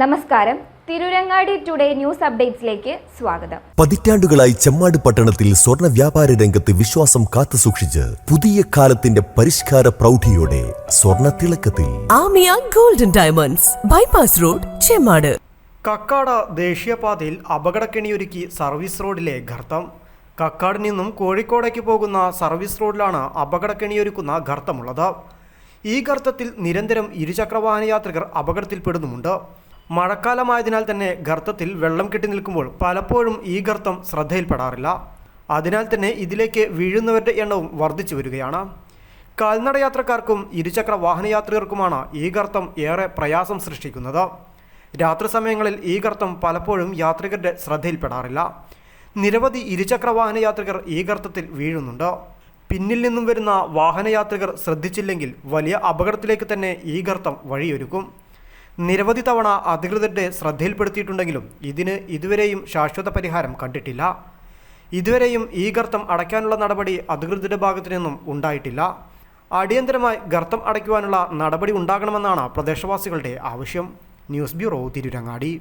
നമസ്കാരം. Tirurangadi today news അപ്ഡേറ്റ്സിലേക്ക് സ്വാഗതം. പതിറ്റാണ്ടുകളായി ചെമ്മാട് പട്ടണത്തിൽ സ്വർണ വ്യാപാര രംഗത്ത് വിശ്വാസം കാത്തുസൂക്ഷിച്ച് പുതിയ കാലത്തിന്റെ പരിഷ്കാര പ്രൗഢിയോടെ സ്വർണ തിളക്കത്തിൽ. Amiya golden diamonds bypass road Chemmad. Kakkad ദേശീയപാതയിൽ അപകടക്കെണിയൊരുക്കി സർവീസ് റോഡിലെ ഗർത്തം. കക്കാട് നിന്നും കോഴിക്കോടേക്ക് പോകുന്ന സർവീസ് റോഡിലാണ് അപകടക്കെണിയൊരുക്കുന്ന ഗർത്തമുള്ളത്. ഈ ഗർത്തത്തിൽ നിരന്തരം ഇരുചക്രവാഹന യാത്രികർ അപകടത്തിൽപ്പെടുന്നുമുണ്ട്. മഴക്കാലമായതിനാൽ തന്നെ ഗർത്തത്തിൽ വെള്ളം കെട്ടി നിൽക്കുമ്പോൾ പലപ്പോഴും ഈ ഗർത്തം ശ്രദ്ധയിൽപ്പെടാറില്ല. അതിനാൽ തന്നെ ഇതിലേക്ക് വീഴുന്നവരുടെ എണ്ണവും വർദ്ധിച്ചു വരികയാണ്. കാൽനട യാത്രക്കാർക്കും ഇരുചക്ര വാഹനയാത്രികർക്കുമാണ് ഈ ഗർത്തം ഏറെ പ്രയാസം സൃഷ്ടിക്കുന്നത്. രാത്രി സമയങ്ങളിൽ ഈ ഗർത്തം പലപ്പോഴും യാത്രികരുടെ ശ്രദ്ധയിൽപ്പെടാറില്ല. നിരവധി ഇരുചക്ര വാഹനയാത്രികർ ഈ ഗർത്തത്തിൽ വീഴുന്നുണ്ട്. പിന്നിൽ നിന്നും വരുന്ന വാഹനയാത്രികർ ശ്രദ്ധിച്ചില്ലെങ്കിൽ വലിയ അപകടത്തിലേക്ക് തന്നെ ഈ ഗർത്തം വഴിയൊരുക്കും. നിരവധി തവണ അധികൃതരുടെ ശ്രദ്ധയിൽപ്പെടുത്തിയിട്ടുണ്ടെങ്കിലും ഇതിന് ഇതുവരെയും ശാശ്വത പരിഹാരം കണ്ടിട്ടില്ല. ഇതുവരെയും ഈ ഗർത്തം അടയ്ക്കാനുള്ള നടപടി അധികൃതരുടെ ഭാഗത്തു നിന്നും ഉണ്ടായിട്ടില്ല. അടിയന്തരമായി ഗർത്തം അടയ്ക്കുവാനുള്ള നടപടി ഉണ്ടാകണമെന്നാണ് പ്രദേശവാസികളുടെ ആവശ്യം. News bureau Tirurangadi.